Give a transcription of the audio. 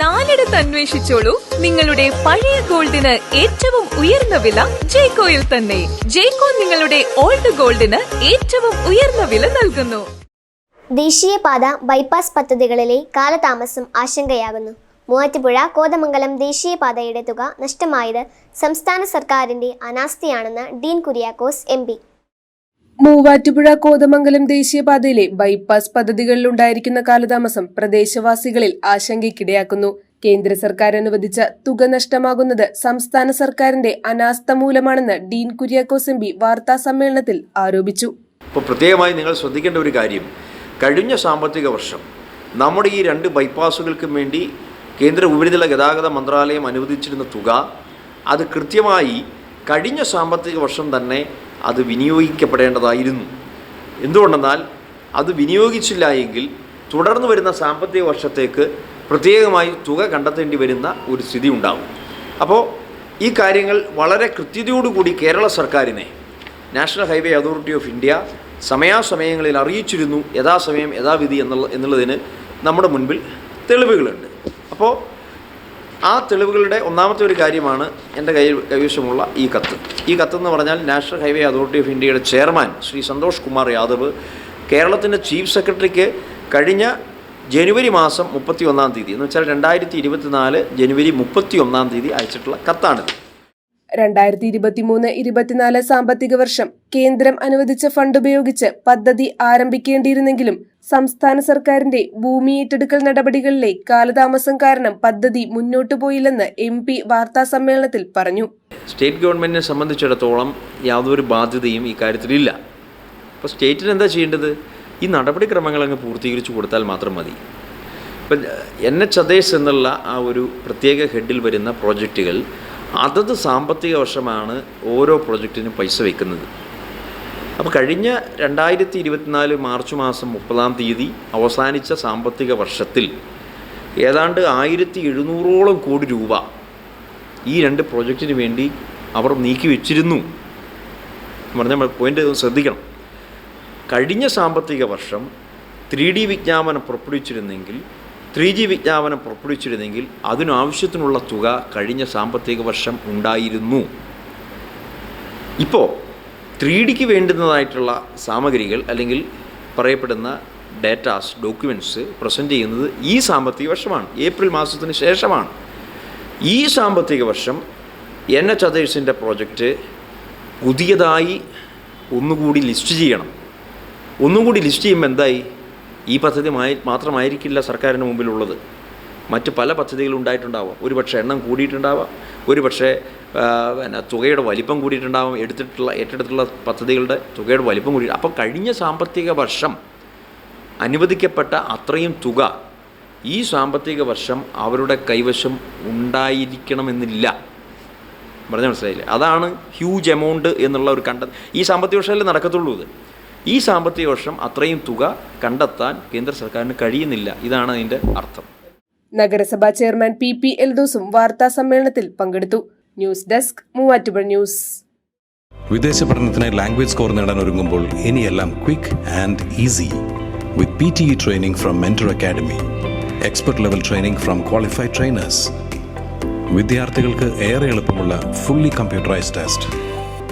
നാലിടത്ത് അന്വേഷിച്ചോളൂ. നിങ്ങളുടെ പഴയ ഗോൾഡിന് ഏറ്റവും ഉയർന്ന വില ജേക്കോയിൽ തന്നെ. ജേക്കോ നിങ്ങളുടെ ഓൾഡ് ഗോൾഡിന് ഏറ്റവും ഉയർന്ന വില നൽകുന്നു. ദേശീയപാത ബൈപ്പാസ് പദ്ധതികളിലെ കാലതാമസം ആശങ്കയാകുന്നു. മൂവാറ്റുപുഴ കോതമംഗലം ദേശീയപാതയുടെ തുക നഷ്ടമായത് സംസ്ഥാന സർക്കാരിന്റെ അനാസ്ഥയാണെന്ന് ഡീൻ കുര്യാക്കോസ് എം മൂവാറ്റുപുഴ കോതമംഗലം ദേശീയപാതയിലെ ബൈപ്പാസ് പദ്ധതികളിൽ ഉണ്ടായിരിക്കുന്ന കാലതാമസം പ്രദേശവാസികളിൽ ആശങ്കയ്ക്കിടയാക്കുന്നു. കേന്ദ്ര സർക്കാർ അനുവദിച്ച തുക നഷ്ടമാകുന്നത് സംസ്ഥാന സർക്കാരിന്റെ അനാസ്ഥ മൂലമാണെന്ന് ഡീൻ കുര്യാക്കോസ് എം പി വാർത്താ സമ്മേളനത്തിൽ ആരോപിച്ചു. ഇപ്പോൾ പ്രത്യേകമായി നിങ്ങൾ ശ്രദ്ധിക്കേണ്ട ഒരു കാര്യം. കഴിഞ്ഞ സാമ്പത്തിക വർഷം നമ്മുടെ ഈ രണ്ട് ബൈപ്പാസുകൾക്കും വേണ്ടി കേന്ദ്ര ഉപരിതല ഗതാഗത മന്ത്രാലയം അനുവദിച്ചിരുന്ന തുക അത് കൃത്യമായി കഴിഞ്ഞ സാമ്പത്തിക വർഷം തന്നെ അത് വിനിയോഗിക്കപ്പെടേണ്ടതായിരുന്നു. എന്തുകൊണ്ടെന്നാൽ അത് വിനിയോഗിച്ചില്ല എങ്കിൽ തുടർന്ന് വരുന്ന സാമ്പത്തിക വർഷത്തേക്ക് പ്രത്യേകമായി തുക കണ്ടെത്തേണ്ടി വരുന്ന ഒരു സ്ഥിതി ഉണ്ടാകും അപ്പോൾ ഈ കാര്യങ്ങൾ വളരെ കൃത്യതയോടുകൂടി കേരള സർക്കാരിനെ national highway authority of India സമയാസമയങ്ങളിൽ അറിയിച്ചിരുന്നു യഥാസമയം യഥാവിധി എന്നുള്ള എന്നുള്ളതിന് നമ്മുടെ മുൻപിൽ തെളിവുകളുണ്ട്. അപ്പോൾ ആ തെളിവുകളുടെ ഒന്നാമത്തെ ഒരു കാര്യമാണ് എന്റെ കൈ കൈവശമുള്ള ഈ കത്ത്. ഈ കത്തെന്ന് പറഞ്ഞാൽ നാഷണൽ ഹൈവേ അതോറിറ്റി ഓഫ് ഇന്ത്യയുടെ ചെയർമാൻ ശ്രീ സന്തോഷ് കുമാർ യാദവ് കേരളത്തിന്റെ ചീഫ് സെക്രട്ടറിക്ക് കഴിഞ്ഞ ജനുവരി മാസം മുപ്പത്തി ഒന്നാം തീയതി എന്ന് വെച്ചാൽ രണ്ടായിരത്തി ഇരുപത്തിനാല് ജനുവരി മുപ്പത്തി ഒന്നാം തീയതി അയച്ചിട്ടുള്ള കത്താണിത്. രണ്ടായിരത്തി ഇരുപത്തിമൂന്ന് ഇരുപത്തിനാല് സാമ്പത്തിക വർഷം കേന്ദ്രം അനുവദിച്ച ഫണ്ട് ഉപയോഗിച്ച് പദ്ധതി ആരംഭിക്കേണ്ടിയിരുന്നെങ്കിലും സംസ്ഥാന സർക്കാരിന്റെ ഭൂമി ഏറ്റെടുക്കൽ നടപടികളിലെ കാലതാമസം കാരണം പദ്ധതി മുന്നോട്ടു പോയില്ലെന്ന് എം പി വാർത്താ സമ്മേളനത്തിൽ പറഞ്ഞു. സ്റ്റേറ്റ് ഗവൺമെന്റിനെ സംബന്ധിച്ചിടത്തോളം യാതൊരു ബാധ്യതയും ഈ കാര്യത്തിലില്ല അപ്പോൾ സ്റ്റേറ്റിന് എന്താ ചെയ്യേണ്ടത്? ഈ നടപടിക്രമങ്ങൾ അങ്ങ് പൂർത്തീകരിച്ചു കൊടുത്താൽ മാത്രം മതി. ഇപ്പം എൻ എച്ച് എന്നുള്ള ആ ഒരു പ്രത്യേക ഹെഡിൽ വരുന്ന പ്രോജക്റ്റുകൾ അതത് സാമ്പത്തിക വർഷമാണ് ഓരോ പ്രൊജക്റ്റിനും പൈസ വയ്ക്കുന്നത് അപ്പോൾ കഴിഞ്ഞ രണ്ടായിരത്തി ഇരുപത്തിനാല് മാർച്ച് മാസം മുപ്പതാം തീയതി അവസാനിച്ച സാമ്പത്തിക വർഷത്തിൽ ഏതാണ്ട് ആയിരത്തി എഴുന്നൂറോളം കോടി രൂപ ഈ രണ്ട് പ്രോജക്റ്റിന് വേണ്ടി അവർ നീക്കി വെച്ചിരുന്നു. പറഞ്ഞാൽ പോയിന്റ് ശ്രദ്ധിക്കണം. കഴിഞ്ഞ സാമ്പത്തിക വർഷം ത്രീ ഡി വിജ്ഞാപനം പുറപ്പെടുവിച്ചിരുന്നെങ്കിൽ ത്രീ ജി വിജ്ഞാപനം പുറപ്പെടുവിച്ചിരുന്നെങ്കിൽ അതിനാവശ്യത്തിനുള്ള തുക കഴിഞ്ഞ സാമ്പത്തിക വർഷം ഉണ്ടായിരുന്നു. ഇപ്പോൾ ത്രീ ഡിക്ക് വേണ്ടുന്നതായിട്ടുള്ള സാമഗ്രികൾ അല്ലെങ്കിൽ പറയപ്പെടുന്ന ഡേറ്റാസ് ഡോക്യുമെന്റ്സ് പ്രസന്റ് ചെയ്യുന്നത് ഈ സാമ്പത്തിക വർഷമാണ്. ഏപ്രിൽ മാസത്തിന് ശേഷമാണ്. ഈ സാമ്പത്തിക വർഷം എൻ. എച്ച്. അതേഴ്സിന്റെ പ്രോജക്റ്റ് പുതിയതായി ഒന്നുകൂടി ലിസ്റ്റ് ചെയ്യണം. ഒന്നുകൂടി ലിസ്റ്റ് ചെയ്യുമ്പോൾ എന്തായി? ഈ പദ്ധതി മായി- മാത്രമായിരിക്കില്ല സർക്കാരിന് മുമ്പിലുള്ളത്. മറ്റ് പല പദ്ധതികളും ഉണ്ടായിട്ടുണ്ടാവാം. ഒരു പക്ഷേ എണ്ണം കൂടിയിട്ടുണ്ടാവാം. ഒരു പക്ഷേ പിന്നെ തുകയുടെ വലിപ്പം കൂടിയിട്ടുണ്ടാവാം. എടുത്തിട്ടുള്ള ഏറ്റെടുത്തുള്ള പദ്ധതികളുടെ തുകയുടെ വലിപ്പം കൂടി. അപ്പോൾ കഴിഞ്ഞ സാമ്പത്തിക വർഷം അനുവദിക്കപ്പെട്ട അത്രയും തുക ഈ സാമ്പത്തിക വർഷം അവരുടെ കൈവശം ഉണ്ടായിരിക്കണമെന്നില്ല. പറഞ്ഞ മനസ്സിലായില്ലേ? അതാണ് ഹ്യൂജ് എമൗണ്ട് എന്നുള്ള ഒരു കണ്ട ഈ സാമ്പത്തിക വർഷമല്ലേ നടക്കത്തുള്ളൂ ഇത്? ഈ സാമ്പത്തിക വർഷം അത്രയും തുക കണ്ടെത്താൻ കേന്ദ്ര സർക്കാരിന് കഴിയുന്നില്ല. ഇതാണ് അതിന്റെ അർത്ഥം. നഗരസഭാ ചെയർമാൻ പി പി എൽദോസും വാർത്താ സമ്മേളനത്തിൽ പങ്കെടുത്തു. News desk Muvattupuzha news. വിദേശ പഠനത്തിന് ലാംഗ്വേജ് സ്കോർ നേടാൻ ഒരുങ്ങുമ്പോൾ ഇനിയെല്ലാം quick and easy with P T E training from Mentor Academy expert level training from qualified trainers വിദ്യാർത്ഥികൾക്ക് ഏറെ എളുപ്പമുള്ള ഫുള്ളി കമ്പ്യൂട്ടറൈസ്ഡ് ടെസ്റ്റ്